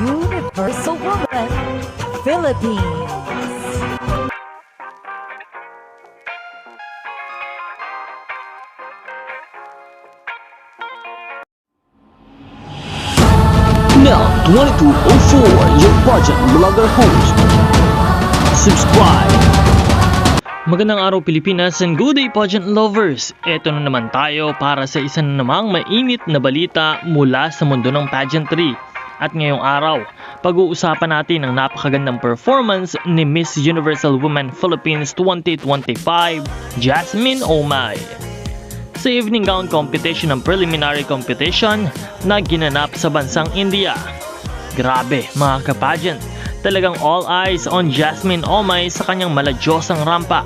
Universal Woman, Philippines. Now, 2204, your project vlogger host. Subscribe! Magandang araw Pilipinas and good day pageant lovers! Ito na naman tayo para sa isa na namang mainit na balita mula sa mundo ng pageantry. At ngayong araw, pag-uusapan natin ang napakagandang performance ni Miss Universal Woman Philippines 2025, Jasmine Omay sa evening gown competition ng preliminary competition na ginanap sa bansang India. Grabe mga kapageant, talagang all eyes on Jasmine Omay sa kanyang maladyosang rampa.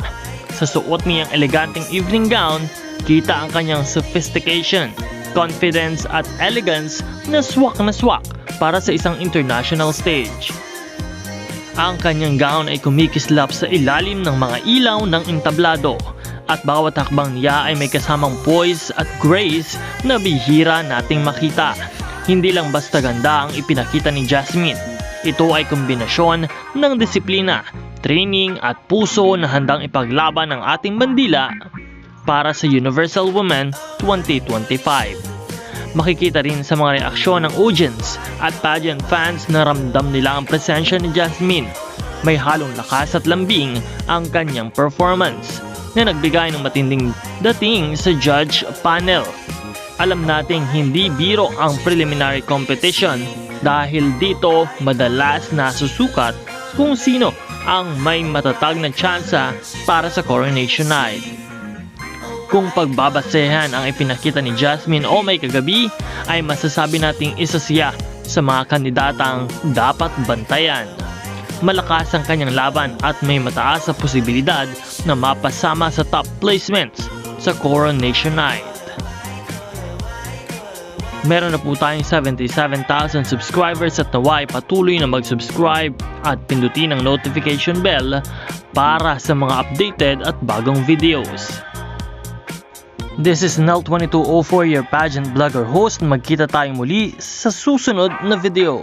Sa suot niyang eleganteng evening gown, kita ang kanyang sophistication, confidence at elegance na swak na swak para sa isang international stage. Ang kanyang gown ay kumikislap sa ilalim ng mga ilaw ng entablado at bawat hakbang niya ay may kasamang poise at grace na bihira nating makita. Hindi lang basta ganda ang ipinakita ni Jasmine. Ito ay kombinasyon ng disiplina, training at puso na handang ipaglaban ang ating bandila para sa Universal Women 2025. Makikita rin sa mga reaksyon ng audience at pageant fans na ramdam nila ang presensya ni Jasmine. May halong lakas at lambing ang kanyang performance na nagbigay ng matinding dating sa judge panel. Alam nating hindi biro ang preliminary competition dahil dito madalas nasusukat kung sino ang may matatag na tsansa para sa coronation night. Kung pagbabasehan ang ipinakita ni Jasmine o may kagabi, ay masasabi nating isa siya sa mga kandidatang dapat bantayan. Malakas ang kanyang laban at may mataas sa posibilidad na mapasama sa top placements sa Coronation Night. Meron na po tayong 77,000 subscribers at naway patuloy na mag-subscribe at pindutin ang notification bell para sa mga updated at bagong videos. This is Nel2204, your pageant blogger host. Magkita tayo muli sa susunod na video.